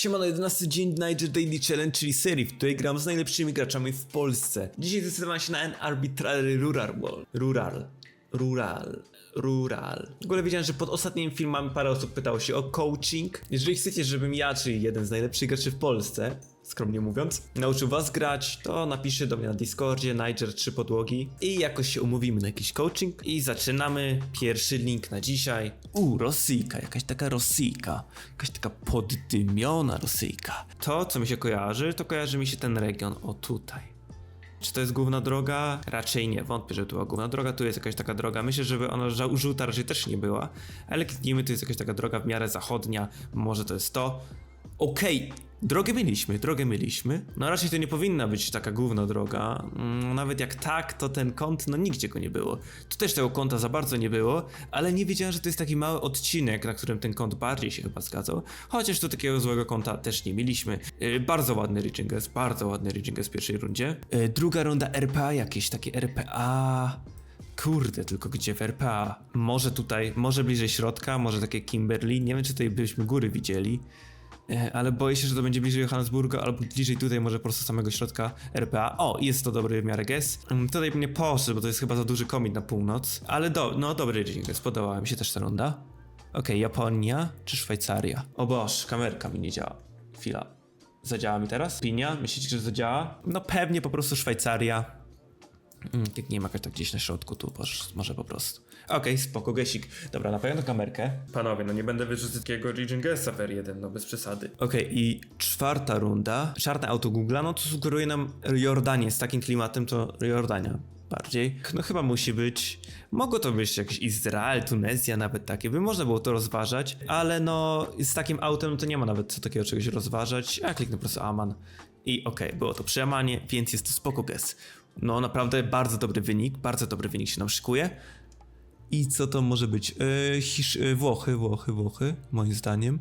Siemano, 11 dzień Niger Daily Challenge, czyli serii, w której gram z najlepszymi graczami w Polsce. Dzisiaj zdecydowałem się na N Arbitrary Rural World. Rural. Rural. Rural. W ogóle wiedziałem, że pod ostatnimi filmami parę osób pytało się o coaching. Jeżeli chcecie, żebym ja, czyli jeden z najlepszych graczy w Polsce, skromnie mówiąc, nauczył was grać, to napiszcie do mnie na Discordzie, Niger 3 podłogi i jakoś się umówimy na jakiś coaching i zaczynamy. Pierwszy link na dzisiaj. U, Rosyjka, jakaś taka Rosyjka, jakaś taka poddymiona Rosyjka. To, co mi się kojarzy, to kojarzy mi się ten region, o tutaj. Czy to jest główna droga? Raczej nie, wątpię, że to była główna droga, tu jest jakaś taka droga. Myślę, żeby ona żółta raczej też nie była, ale kliknijmy, tu jest jakaś taka droga w miarę zachodnia, może to jest to. Okej, drogę mieliśmy, drogę mieliśmy. No raczej to nie powinna być taka główna droga. Mm, Nawet jak tak, to ten kąt, no nigdzie go nie było. Tu też tego kąta za bardzo nie było, ale nie wiedziałem, że to jest taki mały odcinek, na którym ten kąt bardziej się chyba zgadzał. Chociaż tu takiego złego kąta też nie mieliśmy. Yy, bardzo ładny Ridginges, bardzo ładny Ridginges w pierwszej rundzie. Yy, druga runda RPA, jakieś takie RPA... Kurde, tylko gdzie w RPA? Może tutaj, może bliżej środka, może takie Kimberley. Nie wiem, czy tutaj byśmy góry widzieli. E, Ale boję się, że to będzie bliżej Johannesburga albo bliżej tutaj, może po prostu samego środka RPA. O, jest to dobry w miarę guess. Mm, Tutaj bym nie poszedł, bo to jest chyba za duży komit na północ. Ale do, no dobry guess, podobała mi się też ta runda. Okej, Japonia czy Szwajcaria? O boż, kamerka mi nie działa. Chwila. Zadziała mi teraz? Opinia? Myślicie, że zadziała? No pewnie po prostu Szwajcaria. Mm, nie ma jakaś tak gdzieś na środku, tu może po prostu. Okej, spoko, gesik. Dobra, na kamerkę. Panowie, no nie będę wyrzucać takiego Region Gessa per 1, no bez przesady. Okej, i czwarta runda. Czarne auto Google'a, no to sugeruje nam Jordanię. Z takim klimatem to Jordania bardziej. No chyba musi być. Mogło to być jakiś Izrael, Tunezja, nawet takie, by można było to rozważać, ale no z takim autem to nie ma nawet co takiego czegoś rozważać. Ja kliknę po prostu Aman. I okej, było to przy Amanie, więc jest to spoko guess. No naprawdę bardzo dobry wynik, bardzo dobry wynik się nam szykuje. I co to może być? Yy, Hisz, yy, Włochy, Włochy, Włochy, moim zdaniem.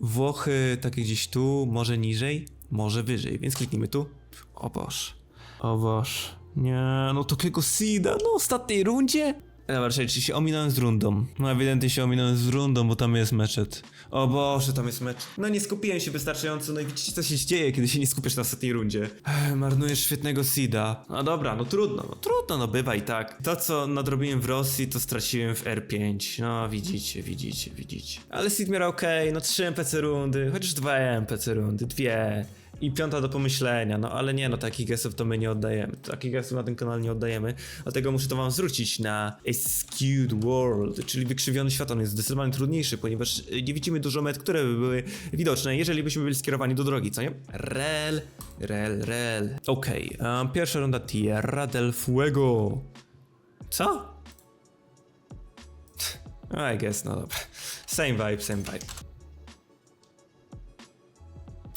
Włochy takie gdzieś tu, może niżej, może wyżej, więc kliknijmy tu. O Boż. O Boż. Nie, no takiego Sida, no ostatniej rundzie? Dobra, czekaj, czy się ominąłem z rundą? No ewidentnie się ominąłem z rundą, bo tam jest meczet. O Boże, tam jest mecz. No nie skupiłem się wystarczająco, no i widzicie co się dzieje, kiedy się nie skupiasz na ostatniej rundzie. Ech, marnujesz świetnego Sida. No dobra, no trudno, no trudno, no bywa i tak. To co nadrobiłem w Rosji, to straciłem w R5. No widzicie, widzicie, widzicie. Ale Sid miał okej, no 3 NPC rundy, chociaż 2 NPC rundy, dwie. I piąta do pomyślenia, no ale nie, no takich gestów to my nie oddajemy. Takich gestów na tym kanale nie oddajemy. Dlatego muszę to wam zwrócić na A Skewed World, czyli wykrzywiony świat. On jest zdecydowanie trudniejszy, ponieważ y, nie widzimy dużo met, które by były widoczne, jeżeli byśmy byli skierowani do drogi, co nie? Rel, rel, rel. Okej, em, pierwsza runda Tierra del Fuego. Co? I guess, no dobra. Same vibe, same vibe.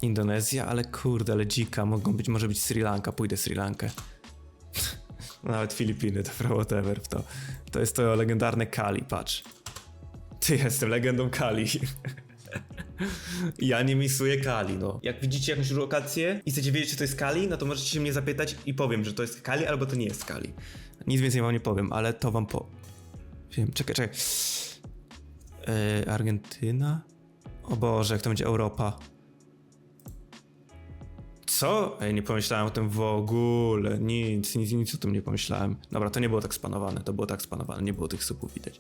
Indonezja, ale kurde, ale dzika, mogą być, może być Sri Lanka, pójdę Sri Lankę. Nawet Filipiny, dobra, whatever, to, to jest to legendarne Kali, patrz. Ty jestem legendą Kali. Ja nie misuję Kali, no. Jak widzicie jakąś lokację i chcecie wiedzieć, czy to jest Kali, no to możecie się mnie zapytać i powiem, że to jest Kali albo to nie jest Kali. Nic więcej wam nie powiem, ale to wam po... Wiem, czekaj, czekaj. Yy, Argentyna? O Boże, jak to będzie Europa. Co? Ej, nie pomyślałem o tym w ogóle. Nic, nic, nic o tym nie pomyślałem. Dobra, to nie było tak spanowane, to było tak spanowane, nie było tych supów widać.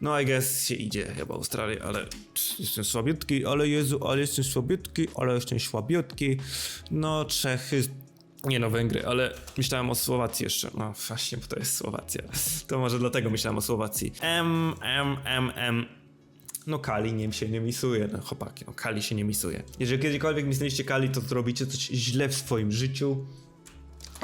No, I guess się idzie chyba Australii, ale jestem słabiutki, ale Jezu, ale jestem słabiutki, ale jestem słabiutki. No, Czechy, nie no, Węgry, ale myślałem o Słowacji jeszcze. No właśnie, bo to jest Słowacja. To może dlatego myślałem o Słowacji. M, M, M, M. No Kali nie się nie misuje, no chłopaki, no Kali się nie misuje. Jeżeli kiedykolwiek misnęliście Kali, to zrobicie coś źle w swoim życiu.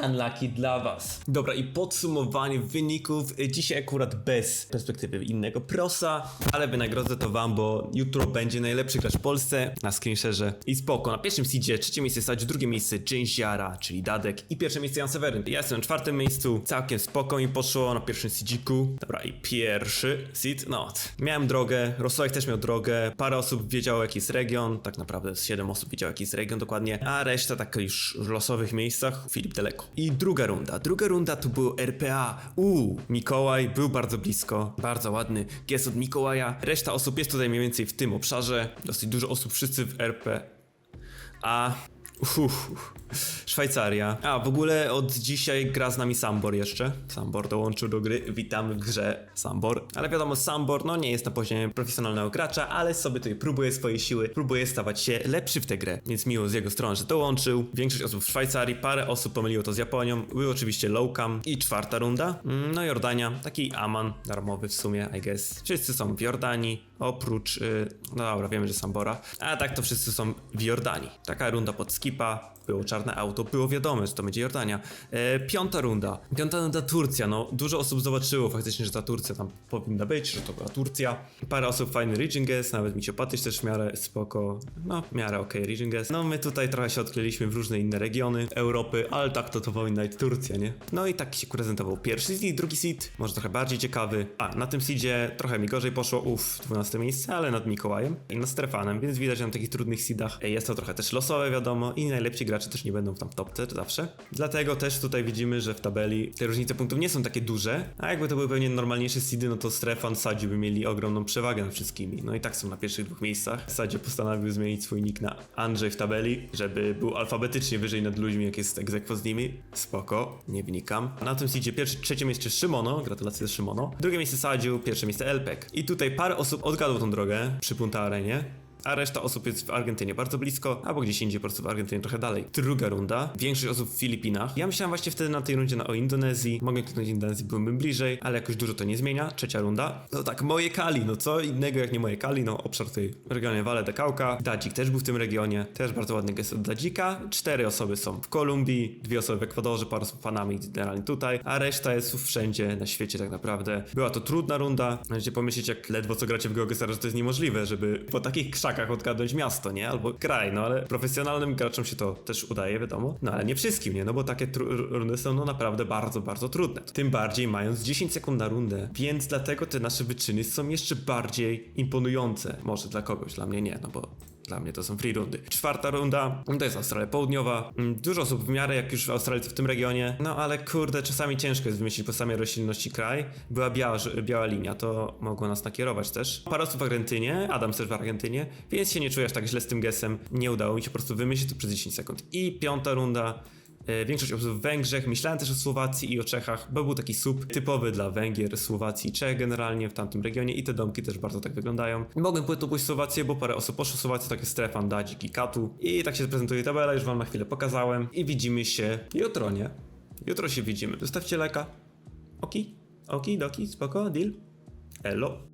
Unlucky dla was. Dobra, i podsumowanie wyników. Dzisiaj akurat bez perspektywy innego prosa, ale wynagrodzę to wam, bo jutro będzie najlepszy gracz w Polsce na screenshare. I spoko, na pierwszym seedzie, trzecie miejsce stać, drugie miejsce Jara, czyli Dadek i pierwsze miejsce Jan Seweryn. Ja jestem na czwartym miejscu, całkiem spoko mi poszło na pierwszym seedziku. Dobra, i pierwszy seed, no, miałem drogę, Rosołek też miał drogę, parę osób wiedziało jaki jest region, tak naprawdę z 7 osób wiedziało jaki jest region dokładnie, a reszta tak już w losowych miejscach, Filip daleko. I druga runda. Druga runda to był RPA. Uuu, Mikołaj był bardzo blisko. Bardzo ładny gest od Mikołaja. Reszta osób jest tutaj mniej więcej w tym obszarze. Dosyć dużo osób, wszyscy w RP. A. Uff, Szwajcaria. A w ogóle od dzisiaj gra z nami Sambor jeszcze. Sambor dołączył do gry. Witamy w grze Sambor. Ale wiadomo, Sambor no nie jest na poziomie profesjonalnego gracza, ale sobie tutaj próbuje swoje siły, próbuje stawać się lepszy w tę grę. Więc miło z jego strony, że dołączył. Większość osób w Szwajcarii, parę osób pomyliło to z Japonią. Był oczywiście Lowcam i czwarta runda. Mm, No Jordania, taki Aman, darmowy w sumie, I guess. Wszyscy są w Jordanii, oprócz, yy, no dobra, wiemy, że Sambora. A tak to wszyscy są w Jordanii. Taka runda pod skipa, było czarne auto, było wiadomo, że to będzie Jordania. E, piąta runda. Piąta runda Turcja, no dużo osób zobaczyło faktycznie, że ta Turcja tam powinna być, że to była Turcja. Parę osób fajny region guest, nawet mi się też w miarę spoko, no w miarę okej guest. No my tutaj trochę się odkryliśmy w różne inne regiony Europy, ale tak to to powinna być Turcja, nie? No i tak się prezentował pierwszy seed, drugi seed, może trochę bardziej ciekawy. A, na tym seedzie trochę mi gorzej poszło, uff, 12 miejsce, ale nad Mikołajem i nad Stefanem, więc widać, że na takich trudnych seedach jest to trochę też losowe, wiadomo, i najlepsi gracze też nie będą tam topce zawsze. Dlatego też tutaj widzimy, że w tabeli te różnice punktów nie są takie duże, a jakby to były pewnie normalniejsze seedy, no to Stefan, Sadzi by mieli ogromną przewagę nad wszystkimi. No i tak są na pierwszych dwóch miejscach. Sadzie postanowił zmienić swój nick na Andrzej w tabeli, żeby był alfabetycznie wyżej nad ludźmi, jak jest egzekwo z nimi. Spoko, nie wnikam. Na tym seedzie pierwsze, trzecie miejsce Szymono, gratulacje Szymono. Drugie miejsce Sadziu, pierwsze miejsce Elpek. I tutaj parę osób odgadło tą drogę przy Punta Arenie. A reszta osób jest w Argentynie bardzo blisko, albo gdzieś indziej po prostu w Argentynie trochę dalej. Druga runda, większość osób w Filipinach. Ja myślałem właśnie wtedy na tej rundzie na, o Indonezji. Mogę kliknąć Indonezji, byłbym bliżej, ale jakoś dużo to nie zmienia. Trzecia runda. No tak, moje Kali, no co innego jak nie moje Kali, no obszar tej regionie Valle de Cauca. Dadzik też był w tym regionie, też bardzo ładny gest od Dadzika. Cztery osoby są w Kolumbii, dwie osoby w Ekwadorze, parę osób w Panamie, generalnie tutaj, a reszta jest wszędzie na świecie tak naprawdę. Była to trudna runda. Możecie pomyśleć, jak ledwo co gracie w GeoGuessr, że to jest niemożliwe, żeby po takich krzakach odgadnąć miasto, nie? Albo kraj, no ale profesjonalnym graczom się to też udaje, wiadomo. No ale nie wszystkim, nie? No bo takie rundy są no naprawdę bardzo, bardzo trudne. Tym bardziej mając 10 sekund na rundę, więc dlatego te nasze wyczyny są jeszcze bardziej imponujące. Może dla kogoś, dla mnie nie, no bo dla mnie to są free rundy. Czwarta runda to jest Australia Południowa. Mm, Dużo osób w miarę, jak już to w tym regionie. No ale kurde, czasami ciężko jest wymyślić po samej roślinności kraj. Była biała, biała linia, to mogło nas nakierować też. Parę osób w Argentynie, Adam też w Argentynie, więc się nie czujesz tak źle z tym gesem. Nie udało mi się po prostu wymyślić to przez 10 sekund. I piąta runda. E, Większość osób w Węgrzech, myślałem też o Słowacji i o Czechach, bo był taki sub typowy dla Węgier, Słowacji i Czech generalnie w tamtym regionie i te domki też bardzo tak wyglądają. Mogłem tu pójść Słowację, bo parę osób poszło w Słowację, tak jest Stefan, Dadzik i Katu. I tak się prezentuje tabela, już wam na chwilę pokazałem i widzimy się jutro, nie? Jutro się widzimy. Zostawcie lajka. Oki? Oki, doki, spoko, deal? Elo.